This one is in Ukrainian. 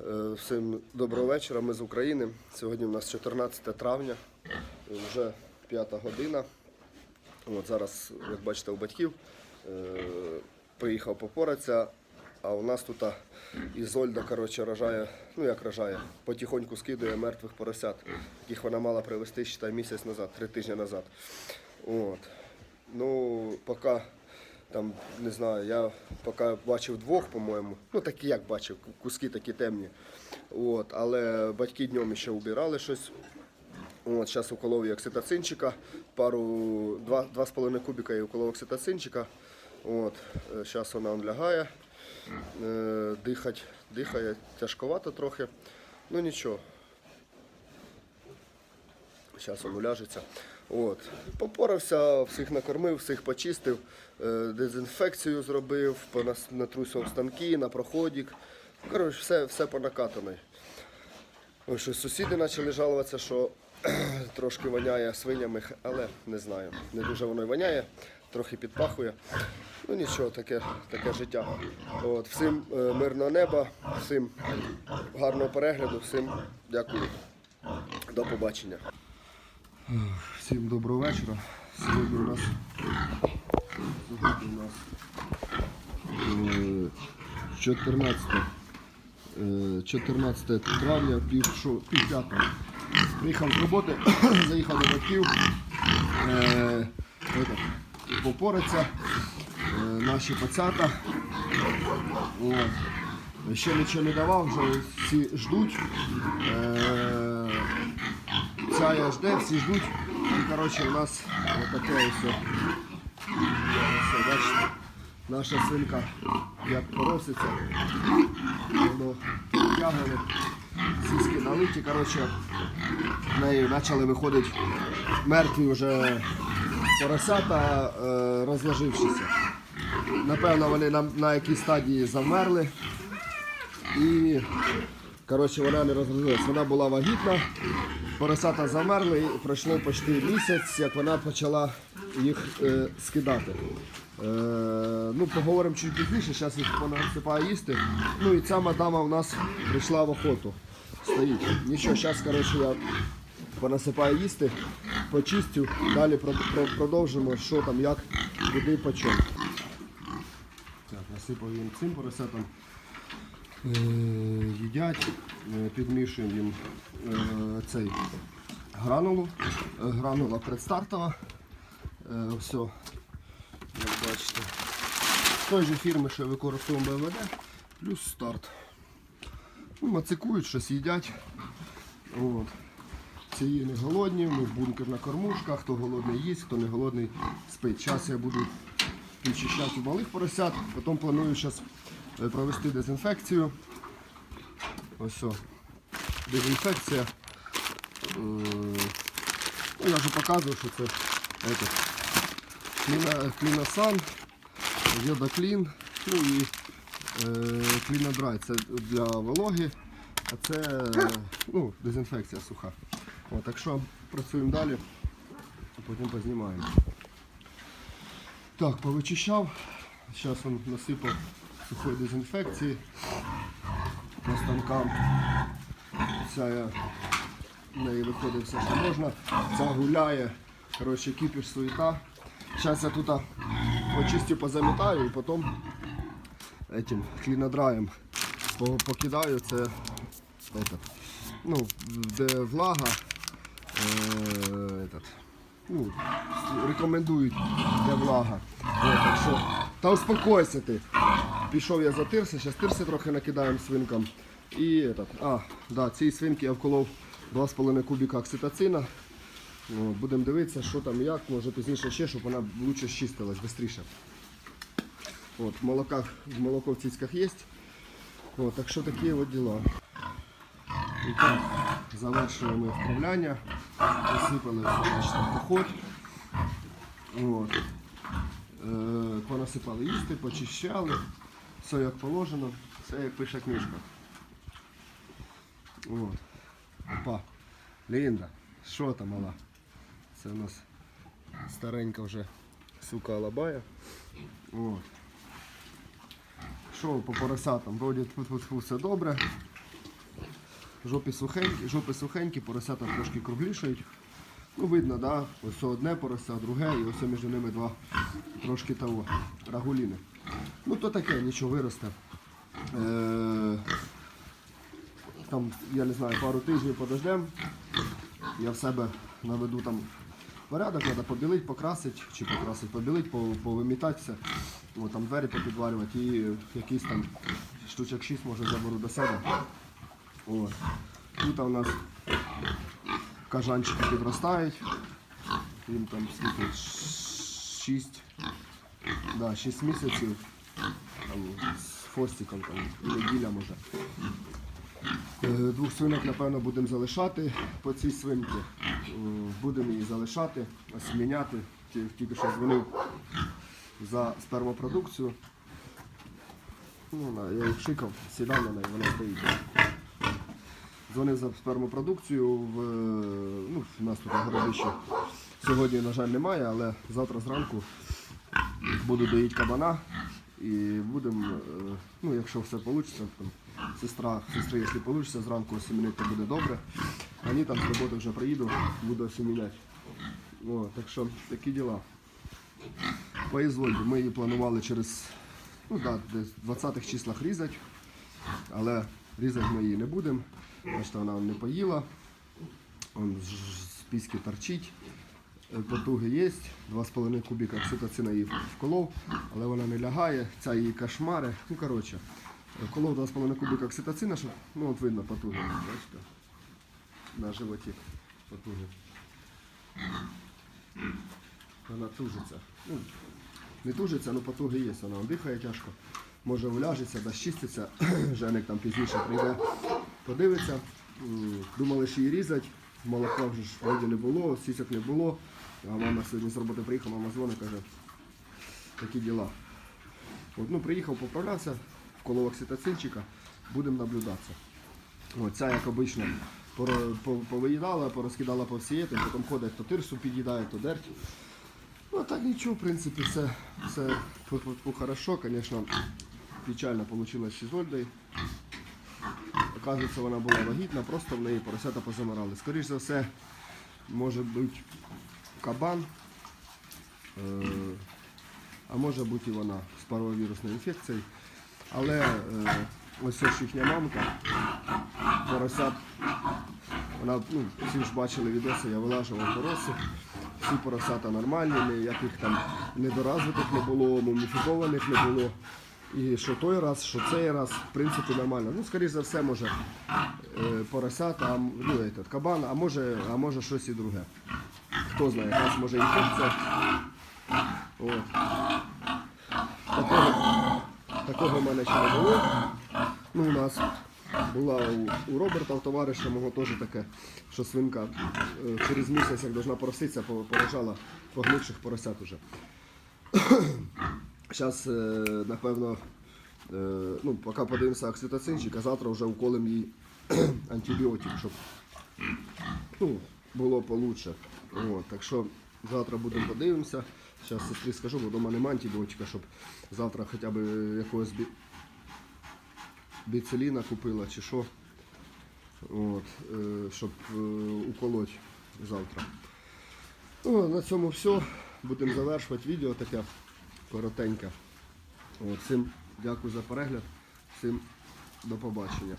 Е, Всім доброго вечора. Ми з України. Сьогодні у нас 14 травня, вже п'ята година. От зараз, як бачите, у батьків е, приїхав попоратися, а у нас тут Ізольда коротше, рожає, ну як рожає, потихоньку скидує мертвих поросят, яких вона мала привезти считай, місяць назад, три тижні назад. От. Ну, поки там, не знаю, я поки бачив двох, по-моєму. Ну, такі як бачив, куски такі темні. От, але батьки днем ще убирали щось. От, зараз уколов окситоцинчика, пару, два, два з половиною кубика я уколов окситоцинчика. От, зараз вона лягає, е, дихать, дихає тяжковато трохи. Ну нічого, Він уляжеться. От. Попорався, всіх накормив, всіх почистив, е, дезінфекцію зробив, натрусив станки на проходік. Коротше, все, все по накатаної. Сусіди почали жалуватися, що трошки воняє свинями, але не знаю. Не дуже воно й воняє, трохи підпахує. Ну нічого, таке, таке життя. От, всім е, мирного неба, всім гарного перегляду, всім дякую. До побачення. Всім доброго вечора. Сьогодні у нас сьогодні у нас е, 14, е, 14 травня, пів, шо-. Приїхав з роботи, заїхав до батьків. Е, попораться, е, наші пацята. Ще нічого не давав, вже всі ждуть. Е, Ця я жде, всі ждуть. І коротше у нас отаке ось. Ось, бачите, наша свинка як пороситься. Воно підтягнули, сіськи налиті, коротше, в неї почали виходити мертві вже поросята, е, розложившися. Напевно, вони на, на якійсь стадії завмерли. І коротше, вона не розгрузилась. Вона була вагітна, поросята замерли, і пройшло почти місяць, як вона почала їх е, скидати. Е, ну, поговоримо чуть пізніше, зараз їх понасипаю їсти. Ну і ця мадама в нас прийшла в охоту. Стоїть. Нічого, зараз коротше, я понасипаю їсти, почистю, далі про- про- продовжимо, що там, як, куди, по чому. Так, насипав їм цим поросятам. Їдять, е, підмішуємо їм е, цей гранулу. Е, Гранула предстартова. Все, як бачите. З тої же фірми, що використовуємо БВД, плюс старт. Ну, мацикують, щось їдять. От. Ці не голодні, ми бункер на кормушках, хто голодний їсть, хто не голодний спить. Зараз я буду підчищати малих поросят, потім планую зараз провести дезінфекцію. Ось. Дезінфекція. Е, Ну, я вже показував, що це этот, кліносан, йодоклін, ну і е, клінодрай. Це для вологи, а це е, ну, дезінфекція суха. От, так що працюємо далі, а потім познімаємо. Так, повичищав. Зараз він насипав сухої дезінфекції по станкам. Ця я в неї виходить все, що можна. Ця гуляє. Коротше, кипіш суєта. Зараз я тут почистю, позамітаю і потім этим клінодраєм по- покидаю це этот, ну, де влага. Е, этот, ну, рекомендують, де влага. О, так що, та успокойся ти. Пішов я за тирси, зараз тирси трохи накидаємо свинкам. І этот, а, да, ці свинки я вколов 2,5 кубіка окситоцина. Будемо дивитися, що там як, може пізніше ще, щоб вона лучше щистилась, швидше. От, молока, молоко в цицьках є. От, так що такі от діла. І так, завершуємо вправляння. Посипали поход. От. Е, понасипали їсти, почищали. Все як положено, все як пише книжка. От. Опа. Лінда, що там мала? Це у нас старенька вже сука алабая. От. Що по поросятам? Вроді тут все добре. жопі сухенькі, жопи сухенькі, поросята трошки круглішають. Ну, видно, да? ось одне порося, друге, і ось між ними два трошки того, рагуліни. Ну то таке, нічого виросте. Е, там, я не знаю, пару тижнів подождемо. Я в себе наведу там порядок, треба побілити, покрасити, чи покрасити, побілити, по- повимітати все. О, там двері попідварювати і якийсь там штучок 6 може заберу до себе. От. Тут у нас кажанчики підростають. Їм там скільки? 6, да, 6 місяців. Там, з хвостиком там, неділя може. Е, Двох свинок, напевно, будемо залишати по цій свинці. Е, Будемо її залишати, осміняти. Ті- Тільки що дзвонив за спермопродукцію. Ну, я їх шикав, сідав на неї, вона стоїть. Дзвонив за спермопродукцію в, е, ну, в нас тут на. Сьогодні, на жаль, немає, але завтра зранку буду доїти кабана і будемо, е, ну якщо все вийде, там, сестра, сестри, якщо вийде, зранку осімінити, то буде добре. А ні, там з роботи вже приїду, буду осіміняти. О, так що такі діла. По ми її планували через ну, да, в 20-х числах різати, але різати ми її не будемо. Бачите, вона не поїла, з піски торчить. Е, Потуги є, 2,5 кубіка окситоцина її вколов, але вона не лягає, ця її кошмари. Ну, коротше, е, колов 2,5 кубіка окситоцина, щоб, ну от видно потуги, бачите, на животі потуги. Вона тужиться. Ну, не тужиться, але потуги є, вона дихає тяжко. Може уляжеться, дасть чиститься, Женик там пізніше прийде, подивиться. Думали, що її різати, молока вже ж вроді не було, сісок не було. А мама сьогодні з роботи приїхала, мама дзвонить, каже, такі діла. От, ну, приїхав, поправлявся, вколов окситоцинчика, будемо наблюдатися. От, ця, як обично, повиїдала, порозкидала по всій, потім ходить, то тирсу під'їдає, то дерть. Ну, так нічого, в принципі, все, все хорошо. Звісно, печально вийшло з Ольдою. Оказується, вона була вагітна, просто в неї поросята позамирали. Скоріше за все, може бути кабан, е, а може бути вона з паровірусною інфекцією. Але е, ось ось їхня мамка, поросят, вона, ну, всі ж бачили відоси, я вилажував пороси. Всі поросята нормальні, ніяких там недоразвитих не було, муміфікованих не було. І що той раз, що цей раз, в принципі, нормально. Ну, скоріш за все, може е, поросята, ну, кабан, а може, а може щось і друге. Хто знає, якась може інфекція. От. Такого, такого в мене ще не було. Ну, у нас була у, у Роберта, у товариша мого теж таке, що свинка е, через місяць, як должна пороситися, поражала погнивших поросят уже. Зараз, напевно, е, ну, поки подивимося окситоцинчик, а завтра вже уколем їй антибіотик, щоб ну, було получше. От, так що завтра будемо подивимося. Зараз сестрі скажу, бо вдома немає антибіотика, щоб завтра хоча б якогось бі... біцеліна купила чи що. От, е, щоб е, уколоть завтра. Ну, на цьому все. Будемо завершувати відео таке коротеньке. От, всім дякую за перегляд, всім до побачення.